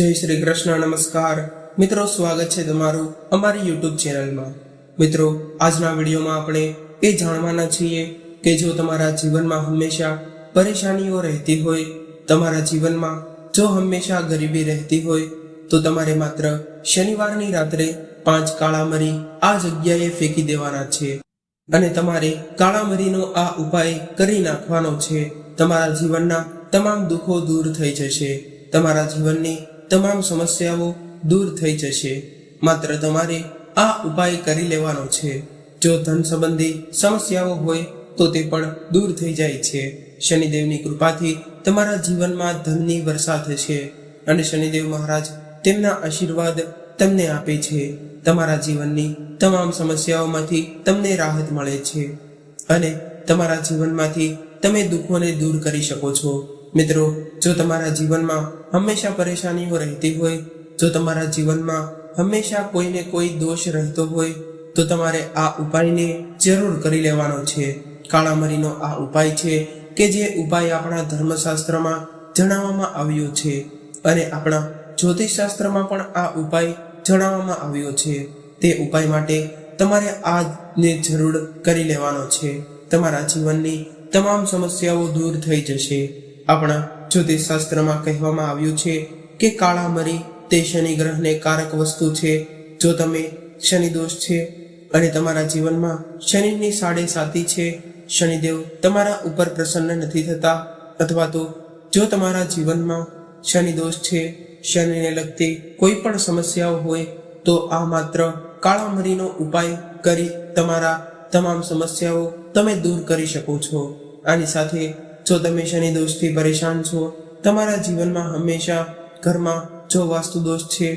જય શ્રી કૃષ્ણ, નમસ્કાર. મિત્રો, સ્વાગત છે તમારું અમારી યુટ્યુબ ચેનલમાં. મિત્રો, આજના વિડીયોમાં આપણે એ જાણવાના છીએ કે જો તમારા જીવનમાં હંમેશા પરેશાનીઓ રહેતી હોય, તમારા જીવનમાં જો હંમેશા ગરીબી રહેતી હોય, તો તમારે માત્ર શનિવારની રાત્રે પાંચ કાળા મરી આ જગ્યાએ ફેંકી દેવાના છે. અને તમારે કાળા મરીનો આ ઉપાય કરી નાખવાનો છે. તમારા જીવનના તમામ દુઃખો દૂર થઈ જશે. તમારા જીવનની તમામ સમસ્યાઓ દૂર થઈ જશે. માત્ર તમારે આ ઉપાય કરી લેવાનો છે. જો ધન સંબંધી સમસ્યાઓ હોય, તો તે પણ દૂર થઈ જાય છે. શનિદેવની કૃપાથી તમારા જીવનમાં ધનની વર્ષા થશે અને શનિદેવ મહારાજ તેમના આશીર્વાદ તમને આપે છે. તમારા જીવનની તમામ સમસ્યાઓમાંથી તમને રાહત મળે છે અને તમારા જીવનમાંથી તમે દુઃખોને દૂર કરી શકો છો. મિત્રો, જો તમારા જીવનમાં હંમેશા પરેશાનીઓ રહેતી હોય, જો તમારા જીવનમાં હંમેશા કોઈને કોઈ દોષ રહેતો હોય, તો તમારે આ ઉપાયને જરૂર કરી લેવાનો છે. કાળામરીનો આ ઉપાય છે કે જે ઉપાય આપણા ધર્મશાસ્ત્રમાં જણાવવામાં આવ્યો છે અને આપણા જ્યોતિષશાસ્ત્રમાં પણ આ ઉપાય જણાવવામાં આવ્યો છે. તે ઉપાય માટે તમારે આને જરૂર કરી લેવાનો છે. તમારા જીવનની તમામ સમસ્યાઓ દૂર થઈ જશે. આપણા જ્યોતિષશાસ્ત્રમાં કહેવામાં આવ્યું છે કે કાળા મરી તે શનિ ગ્રહને કારક વસ્તુ છે. જો તમે શનિ દોષ છે અને તમારા જીવનમાં શનિની સાડે સાતી છે, શનિદેવ તમારા ઉપર પ્રસન્ન નથી થતા. અથવા તો જો તમારા જીવનમાં શનિ દોષ છે, શનિને લગતી કોઈ પણ સમસ્યાઓ હોય, તો આ માત્ર કાળા મરીનો ઉપાય કરી તમારા તમામ સમસ્યાઓ તમે દૂર કરી શકો છો. આની સાથે જો તમે શનિ દોષથી પરેશાન છો, તમારા જીવનમાં હંમેશા ઘરમાં જો વાસ્તુ દોષ છે,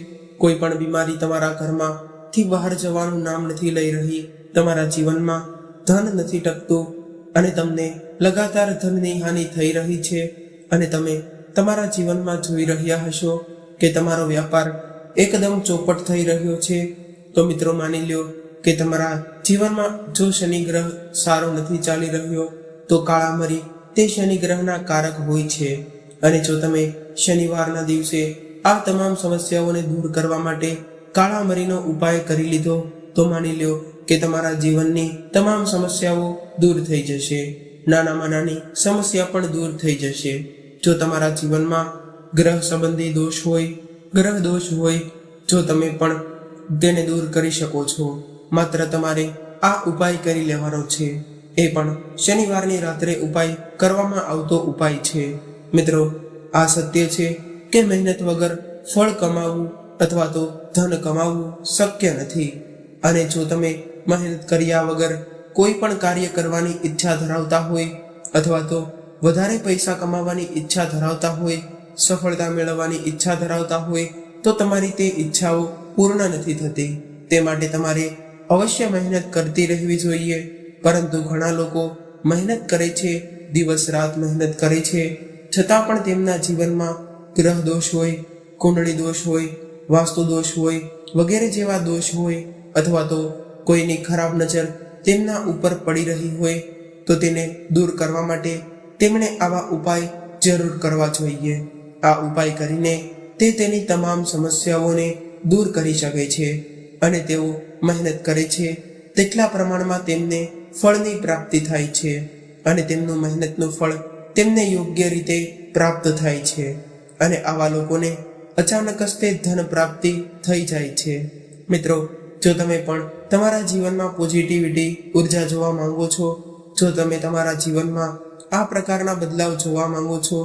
કોઈ પણ બીમારી તમારા ઘરમાં થી બહાર જવાનું નામ નથી લઈ રહી, તમારા જીવનમાં ધન નથી ટકતું અને તમને લગાતાર ધનની હાનિ થઈ રહી છે અને તમે તમારા જીવનમાં જોઈ રહ્યા હશો કે તમારો વ્યાપાર એકદમ ચોપટ થઈ રહ્યો છે, તો મિત્રો માની લ્યો કે તમારા જીવનમાં જો શનિ ગ્રહ સારો નથી ચાલી રહ્યો, તો કાળા મરી તે શનિ ગ્રહના કારક હોય છે. અને જો તમે શનિવારના દિવસે આ તમામ સમસ્યાઓને દૂર કરવા માટે કાળા મરીનો ઉપાય કરી લીધો, તો માની લ્યો કે તમારા જીવનની તમામ સમસ્યાઓ દૂર થઈ જશે. નાનામાં નાની સમસ્યા પણ દૂર થઈ જશે. જો તમારા જીવનમાં ગ્રહ સંબંધી દોષ હોય, ગ્રહ દોષ હોય, જો તમે પણ તેને દૂર કરી શકો છો. માત્ર તમારે આ ઉપાય કરી લેવાનો છે. એ પણ શનિવારની રાત્રે ઉપાય કરવામાં આવતો ઉપાય છે. મિત્રો, આ સત્ય છે કે મહેનત વગર ફળ કમાવવું અથવા તો ધન કમાવવું શક્ય નથી. અને જો તમે મહેનત કર્યા વગર કોઈ પણ કાર્ય કરવાની ઈચ્છા ધરાવતા હોય અથવા તો વધારે પૈસા કમાવાની ઈચ્છા ધરાવતા હોય, સફળતા મેળવવાની ઈચ્છા ધરાવતા હોય, તો તમારી તે ઈચ્છાઓ પૂર્ણ નથી થતી. તે માટે તમારે અવશ્ય મહેનત કરતી રહેવી જોઈએ. પરંતુ ઘણા લોકો મહેનત કરે છે, દિવસ રાત મહેનત કરે છે. છતાં પણ તેમના જીવનમાં ગ્રહ દોષ હોય, કુંડળી દોષ હોય, વાસ્તુ દોષ હોય, વગેરે જેવા દોષ હોય, અથવા તો કોઈની ખરાબ નજર તેમના ઉપર પડી રહી હોય, તો તેને દૂર કરવા માટે તેમણે આવા ઉપાય જરૂર કરવા જોઈએ. આ ઉપાય કરીને તે તેની તમામ સમસ્યાઓને દૂર કરી શકે છે અને તેઓ મહેનત કરે છે. તેટલા પ્રમાણમાં તેમને ફળની પ્રાપ્તિ થાય છે અને તેમનું મહેનતનું ફળ તેમને યોગ્ય રીતે પ્રાપ્ત થાય છે અને આવા લોકોને અચાનક જ તે ધન પ્રાપ્તિ થઈ જાય છે. મિત્રો, જો તમે પણ તમારા જીવનમાં પોઝિટિવિટી ઊર્જા જોવા માંગો છો, જો તમે તમારા જીવનમાં આ પ્રકારના બદલાવ જોવા માંગો છો,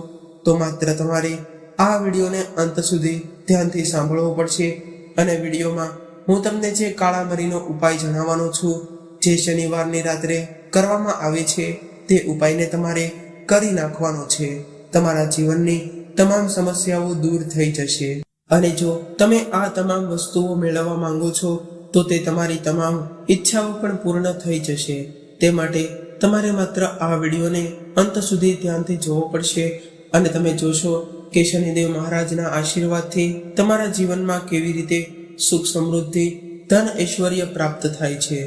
તો માત્ર તમારે આ વિડીયોને અંત સુધી ધ્યાનથી સાંભળવો પડશે અને વિડીયોમાં હું તમને જે કાળા મરીનો ઉપાય જણાવવાનો છું જે શનિવારની રાત્રે કરવામાં આવે છે, તે ઉપાયને તમારે કરી નાખવાનો છે. તમારા જીવનની તમામ સમસ્યાઓ દૂર થઈ જશે. અને જો તમે આ તમામ વસ્તુઓ મેળવવા માંગો છો, તો તે તમારી તમામ ઈચ્છાઓ પણ પૂર્ણ થઈ જશે. તે માટે તમારે માત્ર આ વિડીયોને અંત સુધી ધ્યાનથી જોવો પડશે અને તમે જોશો કે શનિદેવ મહારાજના આશીર્વાદથી તમારા જીવનમાં કેવી રીતે સુખ સમૃદ્ધિ, ધન ઐશ્વર્ય પ્રાપ્ત થાય છે.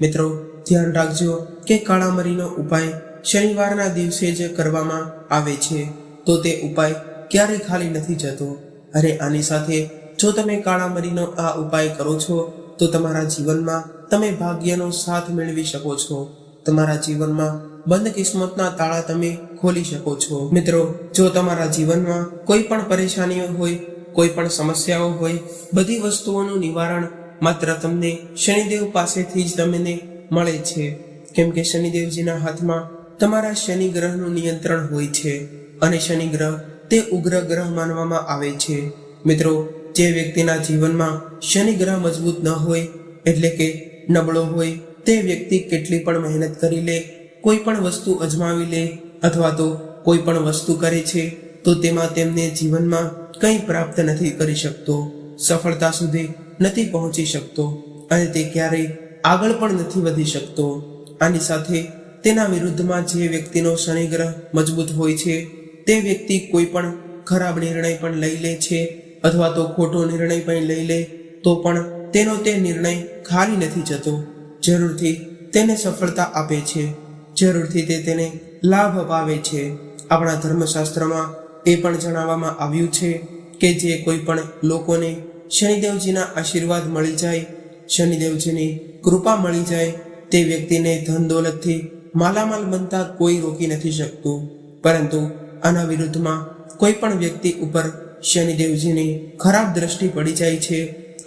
મિત્રો, ધ્યાન રાખજો કે કાળામરીનો ઉપાય શનિવારના દિવસે જ કરવામાં આવે છે. તો તે ઉપાય ક્યારેય ખાલી નથી જતો. અને આની સાથે જો તમે કાળામરીનો આ ઉપાય કરો છો, તો તમારા જીવનમાં તમે ભાગ્યનો સાથ મેળવી શકો છો. તમારા જીવનમાં બંધ કિસ્મતના તાળા તમે ખોલી શકો છો. મિત્રો, જો તમારા જીવનમાં કોઈ પણ પરેશાનીઓ હોય, કોઈ પણ સમસ્યાઓ હોય, બધી વસ્તુઓનું નિવારણ માત્ર તમને શનિદેવ પાસેથી જ તમને મળે છે. કેમ કે શનિદેવજીના હાથમાં તમારા શનિ ગ્રહનું નિયંત્રણ હોય છે અને શનિ ગ્રહ તે ઉગ્ર ગ્રહ માનવામાં આવે છે. મિત્રો, જે વ્યક્તિના જીવનમાં શનિ ગ્રહ મજબૂત ન હોય, એટલે કે નબળો હોય, તે વ્યક્તિ કેટલી પણ મહેનત કરી લે, કોઈ પણ વસ્તુ અજમાવી લે અથવા તો કોઈ પણ વસ્તુ કરે છે, તો તેમાં તેમને જીવનમાં કંઈ પ્રાપ્ત નથી કરી શકતો. સફળતા સુધી નથી પહોંચી શકતો અને તે ક્યારેય આગળ પણ નથી વધી શકતો. આની સાથે તેના વિરુદ્ધમાં જે વ્યક્તિનો શનિ ગ્રહ મજબૂત હોય છે, તે વ્યક્તિ કોઈ પણ ખરાબ નિર્ણય પણ લઈ લે છે અથવા તો ખોટો નિર્ણય પણ લઈ લે, તો પણ તેનો તે નિર્ણય ખાલી નથી જતો. જરૂરથી તેને સફળતા આપે છે. જરૂરથી તે તેને લાભ અપાવે છે. આપણા ધર્મશાસ્ત્રમાં એ પણ જણાવવામાં આવ્યું છે કે જે કોઈ પણ લોકોને શનિદેવજીના આશીર્વાદ મળી જાય, શનિદેવજીની કૃપા મળી જાય, તે વ્યક્તિને ધન દોલતથી માલામાલ બનતા કોઈ રોકી નથી શકતું. પરંતુ આના વિરુદ્ધમાં કોઈ પણ વ્યક્તિ ઉપર શનિદેવજીની ખરાબ દ્રષ્ટિ પડી જાય છે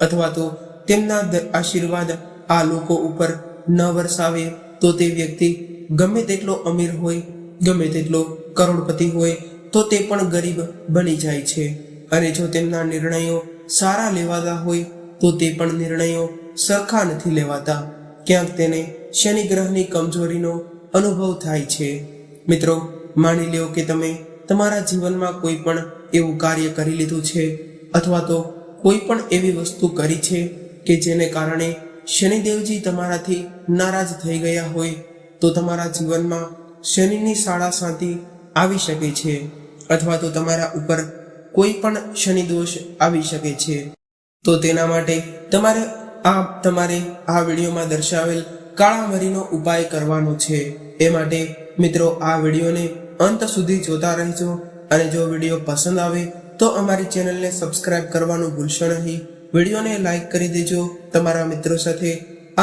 અથવા તો તેમના આશીર્વાદ આ લોકો ઉપર ન વરસાવે, તો તે વ્યક્તિ ગમે તેટલો અમીર હોય, ગમે તેટલો કરોડપતિ હોય, તો તે પણ ગરીબ બની જાય છે. અને જો તેમના નિર્ણયો સારા લેવાતા હોય તો તે પણ નિર્ણયો સરખા નથી લેવાતા. ક્યાંક તેને શનિ ગ્રહની કમજોરીનો અનુભવ થાય છે. મિત્રો, માની લ્યો કે તમે તમારા જીવનમાં કોઈ પણ એવું કાર્ય કરી લીધું છે અથવા તો કોઈ પણ એવી વસ્તુ કરી છે કે જેને કારણે શનિદેવજી તમારાથી નારાજ થઈ ગયા હોય તો તમારા જીવનમાં શનિની શાળા શાંતિ આવી શકે છે. અથવા તો તમારા ઉપર કોઈ પણ શનિ દોષ આવી શકે છે, તો તેના માટે તમારે આ તમારે આ વિડીયોમાં દર્શાવેલ કાળા મરીનો ઉપાય કરવાનો છે. એ માટે મિત્રો, આ વિડીયોને અંત સુધી જોતા રહેજો અને જો વીડિયો પસંદ આવે તો અમારી ચેનલને સબસ્ક્રાઇબ કરવાનું ભૂલશો નહીં. વિડીયોને લાઈક કરી દેજો, તમારા મિત્રો સાથે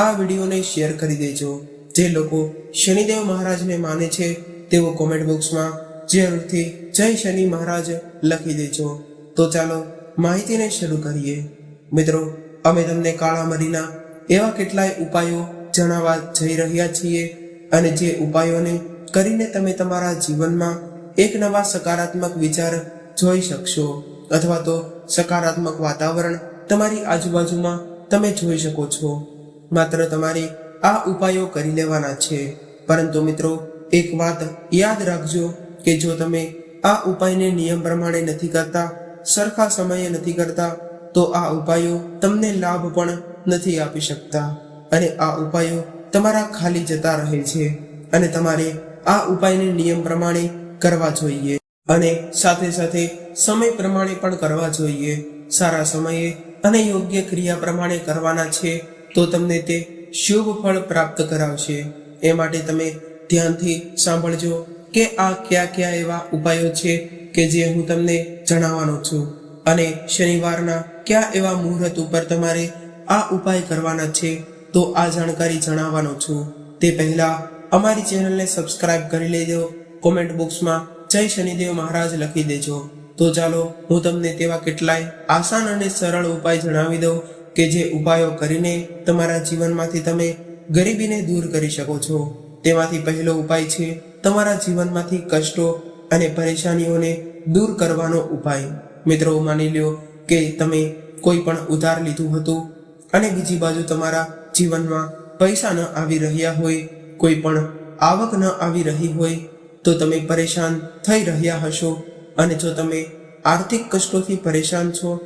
આ વિડીયોને શેર કરી દેજો. જે લોકો શનિદેવ મહારાજને માને છે, તેઓ કોમેન્ટ બોક્સમાં જરૂરથી જય શનિ મહારાજ લખી દેજો. તો ચાલો માહિતીને શરૂ કરીએ. મિત્રો, અમે તમને કાળા મરીના એવા કેટલાય ઉપાયો જણાવવા જઈ રહ્યા છીએ અને જે ઉપાયોને કરીને તમે તમારા જીવનમાં એક નવા સકારાત્મક વિચાર જોઈ શકશો અથવા તો સકારાત્મક વાતાવરણ તમારી આજુબાજુમાં તમે જોઈ શકો છો. માત્ર તમારે આ ઉપાયો કરી લેવાના છે. પરંતુ મિત્રો, એક વાત યાદ રાખજો કે જો તમે આ ઉપાયને નિયમ પ્રમાણે નથી કરતા, સરખા સમયે નથી કરતા, તો આ ઉપાયો તમને લાભ પણ નથી આપી શકતા. અને આ ઉપાયો તમારા ખાલી જતા રહે છે અને તમારે આ ઉપાયને નિયમ પ્રમાણે કરવા જોઈએ. અને સાથે સાથે સમય પ્રમાણે પણ કરવા જોઈએ. સારા સમયે અને યોગ્ય ક્રિયા પ્રમાણે કરવાના છે તો તમને તે શુભ ફળ પ્રાપ્ત કરાવશે. એ માટે તમે ધ્યાનથી સાંભળજો. કે આ કયા કયા એવા ઉપાયો છે કે જે હું તમને જણાવવાનો છું? અને શનિવારના કયા એવા મુહૂર્ત ઉપર તમારે આ ઉપાય કરવાના છે? તો આ જાણકારી જણાવવાનો છું. તે પહેલા અમારી ચેનલને સબસ્ક્રાઇબ કરી લેજો. કોમેન્ટ બોક્સમાં જય શનિદેવ મહારાજ લખી દેજો. તો ચાલો હું તમને તેવા કેટલાય આસાન અને સરળ ઉપાય જણાવી દઉં કે જે ઉપાયો કરીને તમારા જીવનમાંથી તમે ગરીબીને દૂર કરી શકો છો. તેમાંથી પહેલો ઉપાય છે તમારા જીવનમાંથી કષ્ટો અને પરેશાનીઓને દૂર કરવાનો ઉપાય. મિત્રો, માની લ્યો કે તમે કોઈ પણ ઉધાર લીધું હતું અને બીજી બાજુ તમારા જીવનમાં પૈસા ન આવી રહ્યા હોય, કોઈ પણ આવક ન આવી રહી હોય, તો તમે પરેશાન થઈ રહ્યા હશો. અને જો તમે આર્થિક કષ્ટોથી પરેશાન છો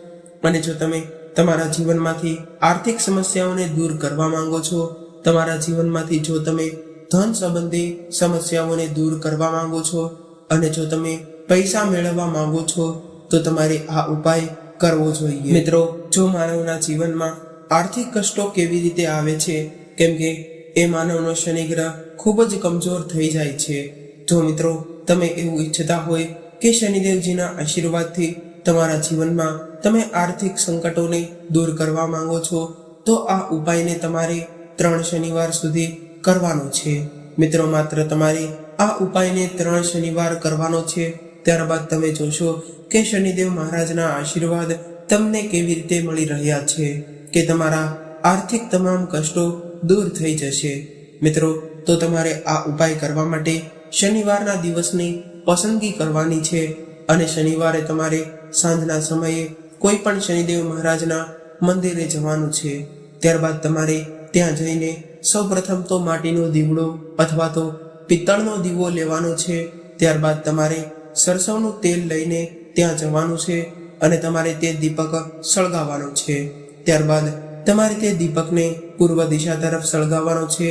અને જો તમે તમારા જીવનમાંથી આર્થિક સમસ્યાઓને દૂર કરવા માંગો છો, તમારા જીવનમાંથી જો તમે ધન સંબંધી સમસ્યાઓને દૂર કરવા માંગો છો? અને જો તમે પૈસા મેળવવા માંગો છો, તો તમારે આ ઉપાય કરવો જોઈએ. મિત્રો, જો માનવના જીવનમાં આર્થિક કષ્ટો કેવી રીતે આવે છે, કેમ કે એ માનવનો શનિ ગ્રહ ખૂબ જ કમજોર થઈ જાય છે. જો મિત્રો, તમે એવું ઈચ્છતા હોય કે શનિદેવજીના આશીર્વાદથી તમારા જીવનમાં તમે આર્થિક સંકટોને દૂર કરવા માંગો છો, તો આ ઉપાયને તમારે ત્રણ શનિવાર સુધી કરવાનો છે. મિત્રો, માત્ર તમારે આ ઉપાયને ત્રણ શનિવાર કરવાનો છે. ત્યારબાદ તમે જોશો કે શનિદેવ મહારાજના આશીર્વાદ તમને કેવી રીતે મળી રહ્યા છે કે તમારા આર્થિક તમામ કષ્ટો દૂર થઈ જશે. મિત્રો, તો તમારે આ ઉપાય કરવા માટે શનિવારના દિવસની પસંદગી કરવાની છે અને શનિવારે તમારે સાંજના સમયે કોઈ પણ શનિદેવ મહારાજના મંદિરે જવાનું છે. ત્યારબાદ તમારે ત્યાં જઈને સૌપ્રથમ તો માટીનો દીવડો અથવા તો પિત્તળનો દીવો લેવાનો છે, ત્યારબાદ તમારે સરસવનું તેલ લઈને ત્યાં જવાનું છે અને તમારે તે દીપક સળગાવવાનો છે. ત્યારબાદ તમારે તે દીપકને પૂર્વ દિશા તરફ સળગાવવાનો છે,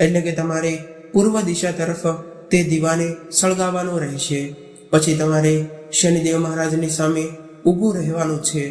એટલે કે તમારે પૂર્વ દિશા તરફ તે દીવાને સળગાવવાનો રહેશે. પછી તમારે શનિદેવ મહારાજની સામે ઊભું રહેવાનું છે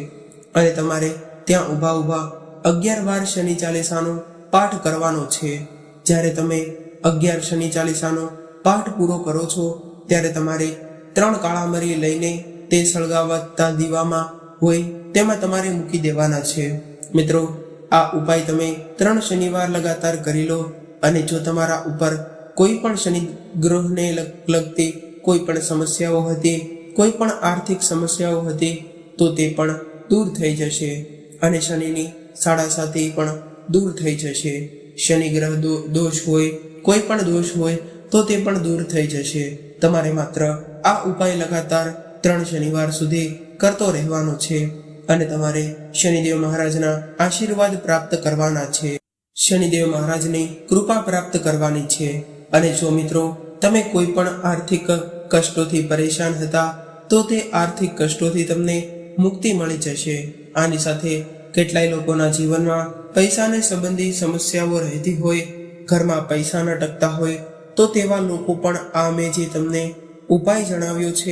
અને તમારે ત્યાં ઊભા ઊભા અગિયાર વાર શનિ ચાલીસાનો પાઠ કરવાનો છે. જ્યારે તમે અગિયાર શનિ ચાલીસાનો પાઠ પૂરો કરો છો, ત્યારે તમારે ત્રણ કાળામરી લઈને તે સળગાવતા દીવામાં હોય તેમાં તમારે મૂકી દેવાના છે. મિત્રો, આ ઉપાય તમે ત્રણ શનિવાર લગાતાર કરી લો અને જો તમારા ઉપર કોઈ પણ શનિ ગ્રહને લગ- લગતી કોઈ પણ સમસ્યાઓ હતી, કોઈ પણ આર્થિક સમસ્યાઓ હતી, તો તે પણ દૂર થઈ જશે. અને શનિની સાડા સાતે પણ દૂર થઈ જશે. શનિ ગ્રહ દોષ હોય, કોઈ પણ દોષ હોય, તો તે પણ દૂર થઈ જશે. તમારે માત્ર આ ઉપાય લગાતાર ત્રણ શનિવાર સુધી કરતો રહેવાનો છે અને તમારે શનિદેવ મહારાજના આશીર્વાદ પ્રાપ્ત કરવાના છે. શનિદેવ મહારાજની કૃપા પ્રાપ્ત કરવાની છે. અને જો મિત્રો, તમે કોઈ પણ આર્થિક કષ્ટોથી પરેશાન હતા, તો તે આર્થિક કષ્ટોથી તમને મુક્તિ મળી જશે. આની સાથે કેટલાય લોકોના જીવનમાં પૈસાને સંબંધી સમસ્યાઓ રહેતી હોય, ઘરમાં પૈસા ન ટકતા હોય, તો તેવા લોકો પણ આ મેં જે તમને ઉપાય જણાવ્યો છે,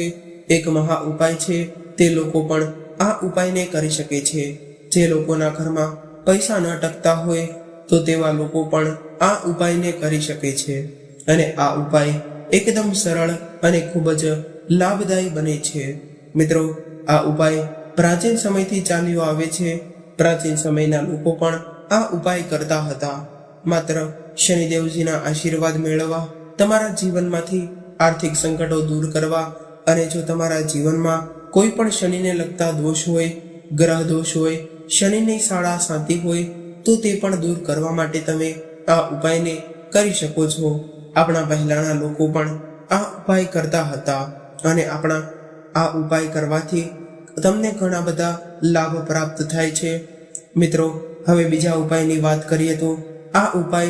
એક મહા ઉપાય છે, તે લોકો પણ આ ઉપાયને કરી શકે છે. જે લોકોના ઘરમાં પૈસા ન ટકતા હોય, તો તેવા લોકો પણ આ ઉપાયને કરી શકે છે. અને આ ઉપાય એકદમ સરળ અને ખૂબ જ લાભદાયી બને છે. મિત્રો, આ ઉપાય પ્રાચીન સમયથી ચાલ્યો આવે છે પ્રાચીન સમયના લોકો પણ આ ઉપાય કરતા હતા. માત્ર શનિદેવજીના આશીર્વાદ મેળવવા, તમારા જીવનમાંથી આર્થિક સંકટો દૂર કરવા અને જો તમારા જીવનમાં કોઈ પણ શનિને લગતા દોષ હોય, ગ્રહ દોષ હોય, શનિની શાળા શાંતિ હોય, તો તે પણ દૂર કરવા માટે તમે આ ઉપાયને કરી શકો છો. આપણા પહેલાના લોકો પણ આ ઉપાય કરતા હતા અને આપણા આ ઉપાય કરવાથી તમને ઘણા બધા લાભ પ્રાપ્ત થાય છે. મિત્રો, હવે બીજા ઉપાયની વાત કરીએ તો આ ઉપાય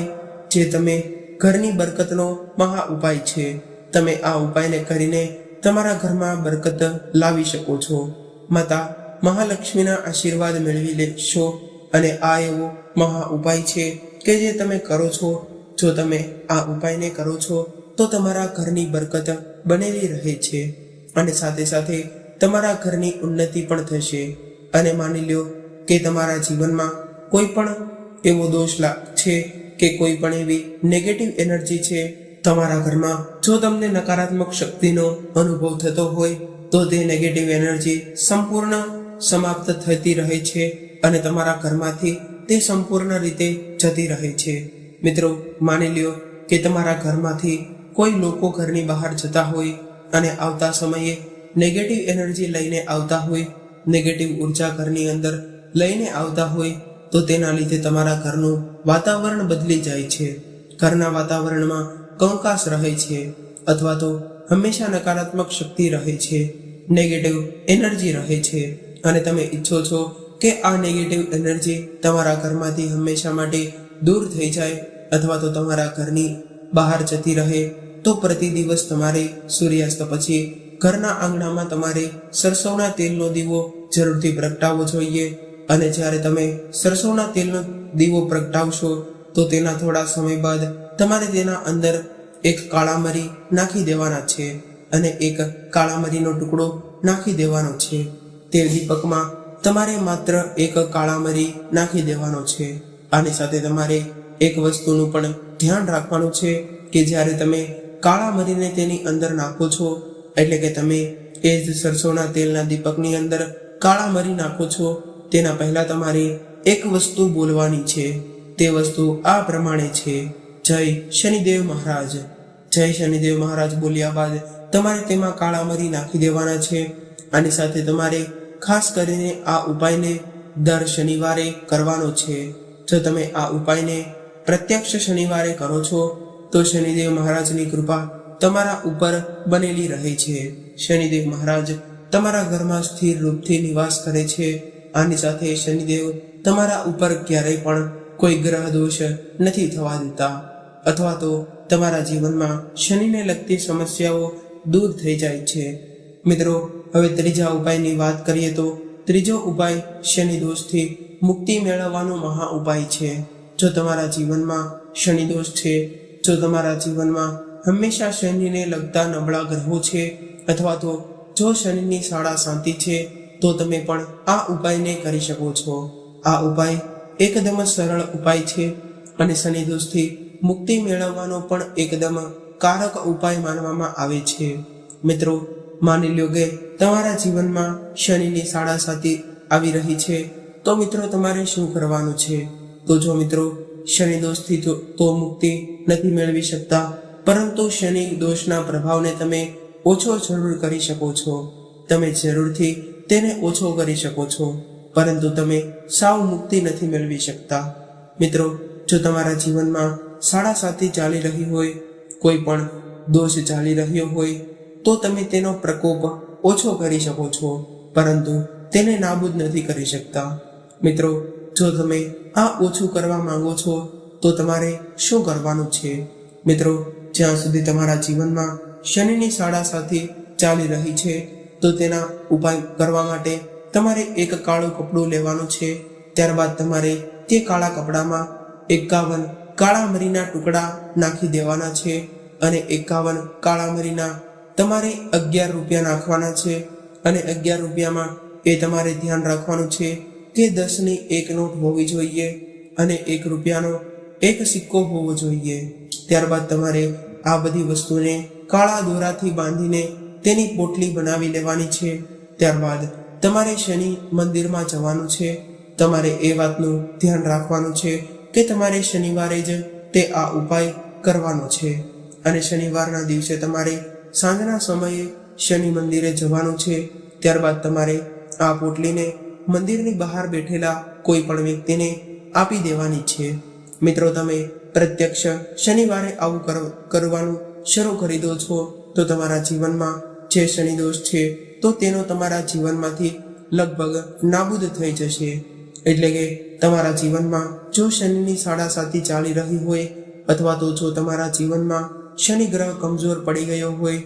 જે તમે ઘરની બરકતનો મહા ઉપાય છે. તમે આ ઉપાયને કરીને તમારા ઘરમાં બરકત લાવી શકો છો. માતા, મહાલક્ષ્મીના આશીર્વાદ મેળવી લેશો અને આ એવો મહા ઉપાય છે કે જે તમે કરો છો. જો તમે આ ઉપાયને કરો છો, તો તમારા ઘરની બરકત બનેલી રહે છે. અને સાથે સાથે તમારા ઘરની ઉન્નતિ પણ થશે. અને માની લ્યો કે તમારા જીવનમાં કોઈ પણ એવો દોષ છે કે કોઈ પણ એવી નેગેટિવ એનર્જી છે, તમારા ઘરમાં જો તમને નકારાત્મક શક્તિનો અનુભવ થતો હોય, તો તે નેગેટિવ એનર્જી સંપૂર્ણ સમાપ્ત થતી રહે છે અને તમારા ઘરમાંથી તે સંપૂર્ણ રીતે જતી રહે છે. મિત્રો, માની લ્યો કે તમારા ઘરમાંથી કોઈ લોકો ઘરની બહાર જતા હોય અને આવતા સમયે નેગેટિવ એનર્જી લઈને આવતા હોય નેગેટિવ ઊર્જા ઘરની અંદર લઈને આવતા હોય, તો તેના લીધે તમારા ઘરનું વાતાવરણ બદલી જાય છે. ઘરના વાતાવરણમાં કંકાસ રહે છે, અથવા તો હંમેશા નકારાત્મક શક્તિ રહે છે નેગેટિવ એનર્જી રહે છે. અને તમે ઈચ્છો છો કે આ નેગેટિવ એનર્જી તમારા ઘરમાંથી હંમેશા માટે દૂર થઈ જાય, અથવા તો તમારા ઘરની બહાર જતી રહે, તો પ્રતિ દિવસ તમારે સૂર્યાસ્ત પછી ઘરના આંગણામાં તમારે સરસવના તેલનો દીવો જરૂરથી પ્રગટાવવો જોઈએ. અને જ્યારે તમે સરસવના તેલનો દીવો પ્રગટાવશો, તો તેના થોડા સમય બાદ તમારે તેના અંદર એક કાળા મરી નાખી દેવાના છે અને એક કાળા મરીનો ટુકડો નાખી દેવાનો છે. તે દીપકમાં તમારે માત્ર એક કાળા મરી નાખી દેવાનો છે. આની સાથે તમારે એક વસ્તુનું પણ ધ્યાન રાખવાનું છે કે જ્યારે તમે કાળા મરીને તેની અંદર નાખો છો એટલે કે તમે એ જ સરસોના તેલના દીપકની અંદર કાળા મરી નાખો છો, તેના પહેલા તમારે એક વસ્તુ બોલવાની છે, તે વસ્તુ આ પ્રમાણે છે. જય શનિદેવ મહારાજ. જય શનિદેવ મહારાજ બોલ્યા બાદ તમારે તેમાં કાળા મરી નાખી દેવાના છે આની સાથે તમારે ખાસ કરીને આ ઉપાયને દર શનિવારે કરવાનો છે. જો તમે આ ઉપાયને પ્રત્યક્ષ શનિવારે કરો છો, તો શનિદેવ મહારાજની કૃપા તમારા ઉપર બનેલી રહે છે. શનિદેવ મહારાજ તમારા ઘરમાં સ્થિર રૂપથી નિવાસ કરે છે. આની સાથે શનિદેવ તમારા ઉપર ક્યારેય પણ કોઈ ગ્રહ દોષ નથી થવા દેતા. અથવા તો તમારા જીવનમાં શનિને લગતી સમસ્યાઓ દૂર થઈ જાય છે. મિત્રો, હવે ત્રીજા ઉપાયની વાત કરીએ તો ત્રીજો ઉપાય શનિ દોષથી મુક્તિ મેળવવાનો મહા ઉપાય છે. જો તમારા જીવનમાં શનિ દોષ છે, જો તમારા જીવનમાં હંમેશા શનિને લગતા નબળા ગ્રહો છે અથવા તો જો શનિની શાળા શાંતિ છે, તો તમે પણ આ ઉપાયને કરી શકો છો. આ ઉપાય એકદમ સરળ ઉપાય છે અને શનિ દોષથી મુક્તિ મેળવવાનો પણ એકદમ કારક ઉપાય માનવામાં આવે છે. મિત્રો, માની લ્યો કે તમારા જીવનમાં શનિની શાળા સાથે આવી રહી છે, તો મિત્રો તમારે શું કરવાનું છે? તો જો મિત્રો, શનિ દોષથી તો મુક્તિ નથી મેળવી શકતા પરંતુ શનિ દોષના પ્રભાવને તમે ઓછો જરૂર કરી શકો છો. તમે જરૂરથી તેને ઓછો કરી શકો છો, પરંતુ તમે સાવ મુક્તિ નથી મેળવી શકતા. મિત્રો, જો તમારા જીવનમાં સાડા સાતી ચાલી રહી હોય, કોઈ પણ દોષ ચાલી રહ્યો હોય, તો તમે તેનો પ્રકોપ ઓછો કરી શકો છો, પરંતુ તેને નાબૂદ નથી કરી શકતા. મિત્રો, જો તમે આ ઓછું કરવા માંગો છો, તો તમારે શું કરવાનું છે? મિત્રો જ્યાં સુધી તમારા જીવનમાં શનિની શાળા સાથે ચાલી રહી છે, તો તેના ઉપાય કરવા માટે તમારે એક કાળું કપડું લેવાનું છે. ત્યારબાદ તમારે તે કાળા કપડામાં એકાવન કાળા મરીના ટુકડા નાખી દેવાના છે અને એકાવન કાળા મરીના તમારે અગિયાર રૂપિયા નાખવાના છે અને અગિયાર રૂપિયામાં એ તમારે ધ્યાન રાખવાનું છે કે દસની એક નોટ હોવી જોઈએ અને એક રૂપિયાનો એક સિક્કો હોવો જોઈએ. ત્યારબાદ તમારે આ બધી વસ્તુને કાળા દોરાથી બાંધીને તેની પોટલી બનાવી લેવાની છે. ત્યારબાદ તમારે શનિ મંદિરમાં જવાનું છે. તમારે એ વાતનું ધ્યાન રાખવાનું છે કે તમારે શનિવારે જ તે આ ઉપાય કરવાનો છે. અને શનિવારના દિવસે તમારે સાંજના સમયે શનિ મંદિરે જવાનું છે. ત્યારબાદ તમારે આ પોટલીને મંદિરની બહાર બેઠેલા કોઈ પણ વ્યક્તિને આપી દેવાની છે. મિત્રો, તમે પ્રત્યક્ષ શનિવારે આવું કર- કરવાનું શરૂ કરી દો છો, તો તમારા જીવનમાં જે શનિદોષ છે, તો તેનો તમારા જીવનમાંથી લગભગ નાબૂદ થઈ જશે. એટલે કે તમારા જીવનમાં જો શનિની શાળા સાથી ચાલી રહી હોય, અથવા તો જો તમારા જીવનમાં શનિ ગ્રહ કમજોર પડી ગયો હોય,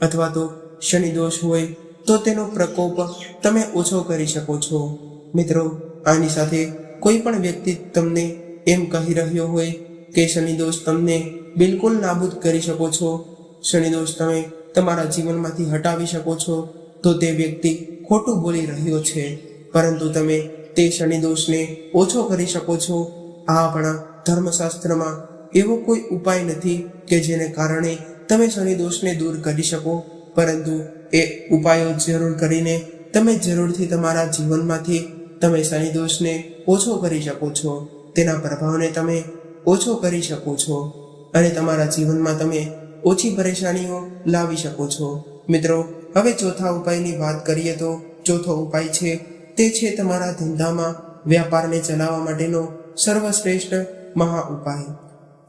અથવા તો શનિ દોષ હોય, તો તેનો પ્રકોપ તમે ઓછો કરી શકો છો. મિત્રો, આની સાથે કોઈ પણ વ્યક્તિ તમને એમ કહી રહ્યો હોય કે શનિદોષ તમને બિલકુલ નાબૂદ કરી શકો છો. શનિદોષ તમે તમારા જીવનમાંથી હટાવી શકો છો. તો તે વ્યક્તિ ખોટું બોલી રહ્યો છે. પરંતુ તમે તે શનિદોષને ઓછો કરી શકો છો. આ આપણા ધર્મશાસ્ત્રમાં એવો કોઈ ઉપાય નથી કે જેને કારણે તમે શનિદોષને દૂર કરી શકો. પરંતુ એ ઉપાયો જરૂર કરીને તમે જરૂરથી તમારા જીવનમાંથી તમે શનિદોષને ઓછો કરી શકો છો. તેના પ્રભાવને તમે ઓછો કરી શકો છો અને તમારા જીવનમાં તમે ઓછી પરેશાનીઓ લાવી શકો છો. મિત્રો, હવે ચોથા ઉપાયની વાત કરીએ તો ચોથો ઉપાય છે તે છે તમારા ધંધામાં વ્યાપારને ચલાવવા માટેનો સર્વશ્રેષ્ઠ મહા ઉપાય.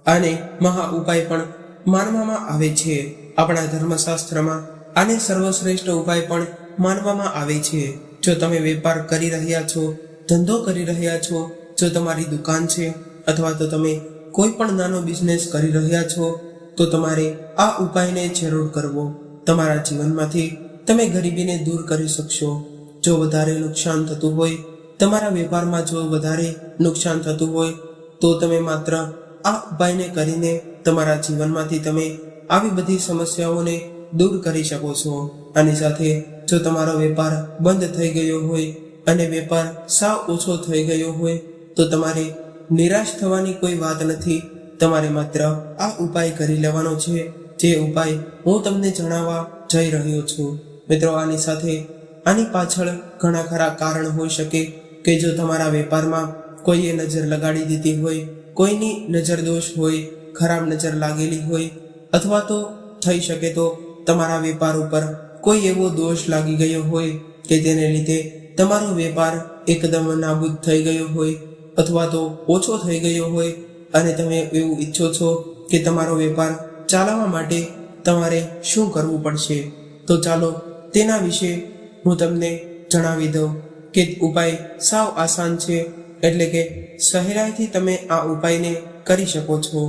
આને મહા ઉપાય પણ માનવામાં આવે છે. આપણા ધર્મશાસ્ત્રમાં આને સર્વશ્રેષ્ઠ ઉપાય પણ માનવામાં આવે છે. જો તમે વેપાર કરી રહ્યા છો, ધંધો કરી રહ્યા છો જો તમારી દુકાન છે અથવા તો તમે કોઈ પણ નાનો બિઝનેસ કરી રહ્યા છો, તો તમારે આ ઉપાયને જરૂર કરવો. તમારા જીવનમાંથી તમે ગરીબીને દૂર કરી શકશો. જો વધારે નુકસાન થતું હોય, તમારા વેપારમાં જો વધારે નુકસાન થતું હોય, તો તમે માત્ર આ ઉપાયને કરીને તમારા જીવનમાંથી તમે આવી બધી સમસ્યાઓને દૂર કરી શકો છો. આની સાથે જો તમારો વેપાર બંધ થઈ ગયો હોય અને વેપાર સાવ ઓછો થઈ ગયો હોય તો તમારે નિરાશ થવાની કોઈ વાત નથી. તમારે માત્ર આ ઉપાય કરી લેવાનો છે. જે ઉપાય હું તમને જણાવવા જઈ રહ્યો છું. મિત્રો, આની સાથે આની પાછળ ઘણા ખરા કારણ હોઈ શકે કે જો તમારા વેપારમાં કોઈએ નજર લગાડી દીધી હોય, કોઈની નજર દોષ હોય, ખરાબ નજર લાગેલી હોય, અથવા તો થઈ શકે તો તમારા વેપાર ઉપર કોઈ એવો દોષ લાગી ગયો હોય કે તેને લીધે તમારો વેપાર એકદમ નાબૂદ થઈ ગયો હોય અથવા તો ઓછો થઈ ગયો હોય અને તમે એવું ઈચ્છો છો કે તમારો વેપાર ચાલવા માટે તમારે શું કરવું પડશે, તો ચાલો તેના વિશે હું તમને જણાવી દઉં કે ઉપાય સાવ આસાન છે એટલે કે સહેલાઈથી તમે આ ઉપાયને કરી શકો છો.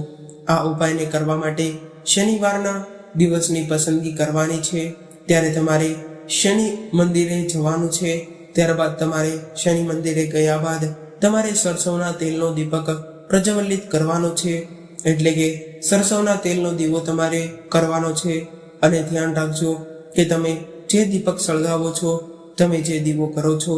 આ ઉપાયને કરવા માટે શનિવારના દિવસની પસંદગી કરવાની છે, ત્યારે તમારે શનિ મંદિરે જવાનું છે, ત્યારબાદ તમારે શનિ મંદિરે ગયા બાદ તમારે સરસવના તેલનો દીપક પ્રજ્વલિત કરવાનો છે, એટલે કે સરસવના તેલનો દીવો તમારે કરવાનો છે. અને ધ્યાન રાખજો કે તમે જે દીપક સળગાવો છો, તમે જે દીવો કરો છો,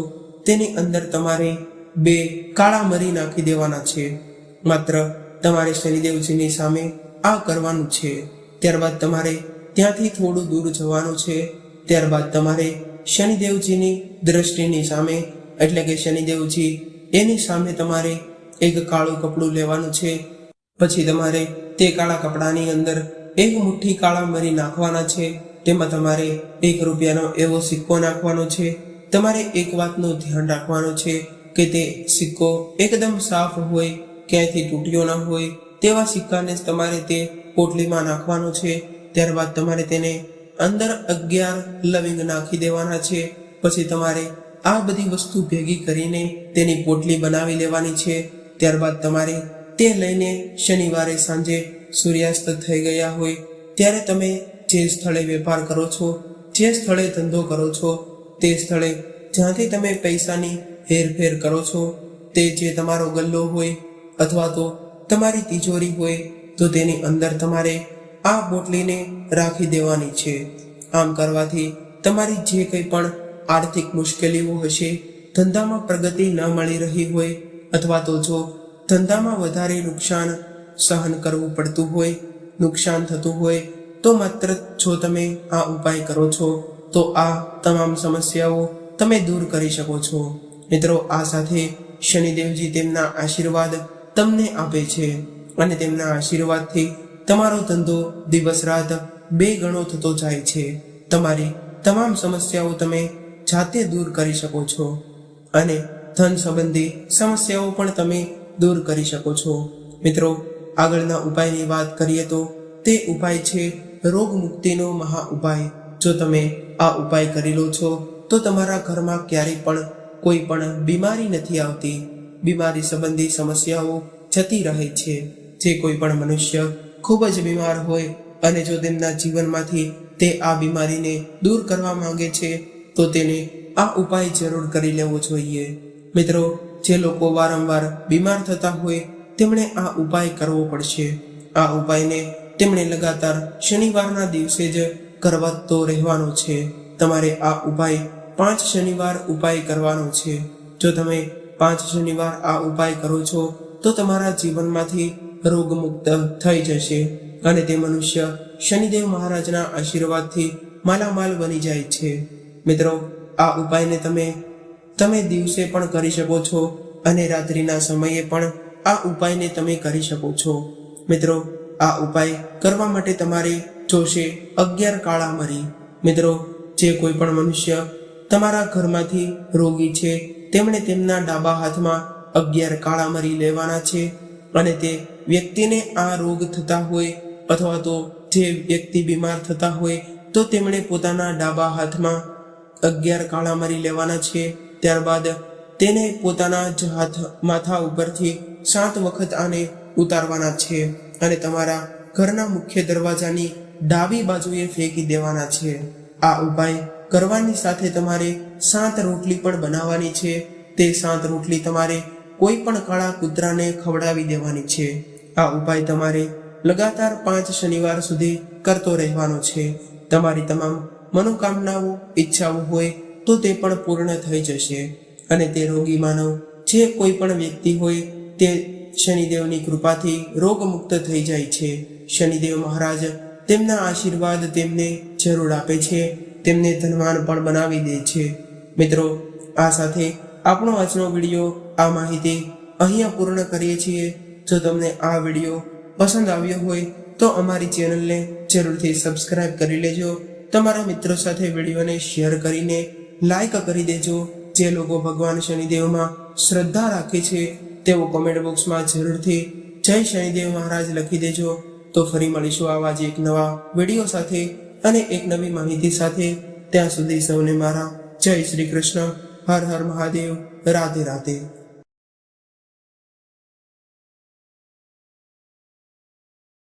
તેની અંદર તમારે બે કાળા મરી નાખી દેવાના છે. માત્ર તમારે શનિદેવજીની સામે આ કરવાનું છે. ત્યારબાદ તમારે ત્યાંથી થોડું દૂર જવાનું છે. ત્યારબાદ તમારે શનિદેવજીની દ્રષ્ટિની સામે, એટલે કે શનિદેવજી એની સામે તમારે એક કાળું કપડું લેવાનું છે. પછી તમારે તે કાળા કપડાની અંદર એક મુઠ્ઠી કાળા મરી નાખવાના છે. તેમાં તમારે એક રૂપિયાનો એવો સિક્કો નાખવાનો છે. તમારે એક વાતનું ધ્યાન રાખવાનું છે કે તે સિક્કો એકદમ સાફ હોય, ક્યાંયથી તૂટ્યો ન હોય, તેવા સિક્કાને તમારે તે પોટલીમાં નાખવાનો છે. ત્યારબાદ તમારે તેને અંદર અગિયાર લવિંગ નાખી દેવાના છે. પછી તમારે આ બધી વસ્તુ ભેગી કરીને તેની પોટલી બનાવી લેવાની છે. ત્યારબાદ તમારે તે લઈને શનિવારે સાંજે સૂર્યાસ્ત થઈ ગયા હોય, ત્યારે તમે જે સ્થળે વેપાર કરો છો, જે સ્થળે ધંધો કરો છો, તે સ્થળે જ્યાંથી તમે પૈસાની હેરફેર કરો છો, તે જે તમારો ગલ્લો હોય અથવા તો તમારી તિજોરી હોય, તો તેની અંદર તમારે આ બોટલીને રાખી દેવાની છે. આમ કરવાથી તમારી જે કંઈ પણ આર્થિક મુશ્કેલીઓ હશે, ધંધામાં પ્રગતિ ન મળી રહી હોય, અથવા તો જો ધંધામાં વધારે નુકસાન સહન કરવું પડતું હોય, નુકસાન થતું હોય, તો માત્ર જો તમે આ ઉપાય કરો છો, તો આ તમામ સમસ્યાઓ તમે દૂર કરી શકો છો. મિત્રો, આ સાથે શનિદેવજી તેમના આશીર્વાદ તમને આપે છે અને તેમના આશીર્વાદથી તમારો ધંધો દિવસ રાત બે ગણો થતો જાય છે. તમારી તમામ સમસ્યાઓ તમે જાતે દૂર કરી શકો છો. અને ધન સંબંધી સમસ્યાઓ પણ તમે દૂર કરી શકો છો. મિત્રો, આગળના ઉપાયની વાત કરીએ તો તે ઉપાય છે રોગ મુક્તિનો મહા ઉપાય. જો તમે આ ઉપાય કરી લો છો, તો તમારા ઘરમાં ક્યારેય પણ કોઈ પણ બીમારી નથી આવતી. બીમારી સંબંધી સમસ્યાઓ જતી રહે છે. જે કોઈ પણ મનુષ્ય ખૂબ જ બીમાર હોય અને જો તેમના જીવનમાંથી તે આ બીમારીને દૂર કરવા માંગે છે તો તેને આ ઉપાય જરૂર કરી લેવો જોઈએ. મિત્રો, જે લોકો વારંવાર બીમાર થતા હોય, તેમણે આ ઉપાય કરવો પડશે. આ ઉપાયને તેમણે લગાતાર શનિવારના દિવસે જ કરવાતો રહેવાનો છે. તમારે આ ઉપાય પાંચ શનિવાર ઉપાય કરવાનો છે. જો તમે પાંચ શનિવાર આ ઉપાય કરો છો, તો તમારા જીવનમાંથી રોગમુક્ત થઈ જશે અને તે મનુષ્ય શનિદેવ મહારાજના આશીર્વાદથી માલામાલ બની જાય છે. મિત્રો, આ ઉપાયને તમે તમે દિવસે પણ કરી શકો છો અને રાત્રિના સમયે પણ આ ઉપાયને તમે કરી શકો છો. મિત્રો, આ ઉપાય કરવા માટે તમારે જોશે અગિયાર કાળા મરી. મિત્રો, જે કોઈ પણ મનુષ્ય તમારા ઘરમાંથી રોગી છે, તેમણે તેમના ડાબા હાથમાં અગિયાર કાળા મરી લેવાના છે અને તે વ્યક્તિને આ રોગ થતા હોય અથવા તો જે વ્યક્તિ બીમાર થતા હોય તો તેમણે પોતાના ડાબા હાથમાં અગિયાર કાળા મારી લેવાના છે. ત્યારબાદ તેને પોતાના જ હાથ માથા ઉપરથી સાત વખત આને ઉતારવાના છે અને તમારા ઘરના મુખ્ય દરવાજાની ડાબી બાજુએ ફેંકી દેવાના છે. આ ઉપાય કરવાની સાથે તમારે સાત રોટલી પણ બનાવવાની છે. તે સાત રોટલી તમારે કોઈ પણ કાળા કૂતરાને ખવડાવી દેવાની છે. આ ઉપાય તમારે લગાતાર પાંચ શનિવાર સુધી કરતો રહેવાનો છે. તમારી તમામ મનોકામનાઓ, ઈચ્છાઓ હોય તો તે પણ પૂર્ણ થઈ જશે. અને તે રોગી માનવ, જે કોઈ પણ વ્યક્તિ હોય, તે શનિદેવની કૃપાથી રોગમુક્ત થઈ જાય છે. શનિદેવ મહારાજ તેમના આશીર્વાદ તેમને જરૂર આપે છે. તેમને ધનવાન પણ બનાવી દે છે. મિત્રો, આ સાથે આપણો આજનો વીડિયો આ માહિતી અહીંયા પૂર્ણ કરીએ છીએ. જો તમને આ વીડિયો પસંદ આવ્યો હોય તો અમારી ચેનલને જરૂરથી સબસ્ક્રાઇબ કરી લેજો. તમારા મિત્રો સાથે વિડીયોને શેર કરીને લાઈક કરી દેજો. જે લોકો ભગવાન શનિદેવમાં શ્રદ્ધા રાખે છે, તેઓ કોમેન્ટ બોક્સમાં જરૂરથી જય શનિદેવ મહારાજ લખી દેજો. તો ફરી મળીશું આવા જ એક નવા વીડિયો સાથે અને એક નવી માહિતી સાથે. ત્યાં સુધી સૌને મારા જય શ્રી કૃષ્ણ. હર હર મહાદેવ. રાધે રાધે.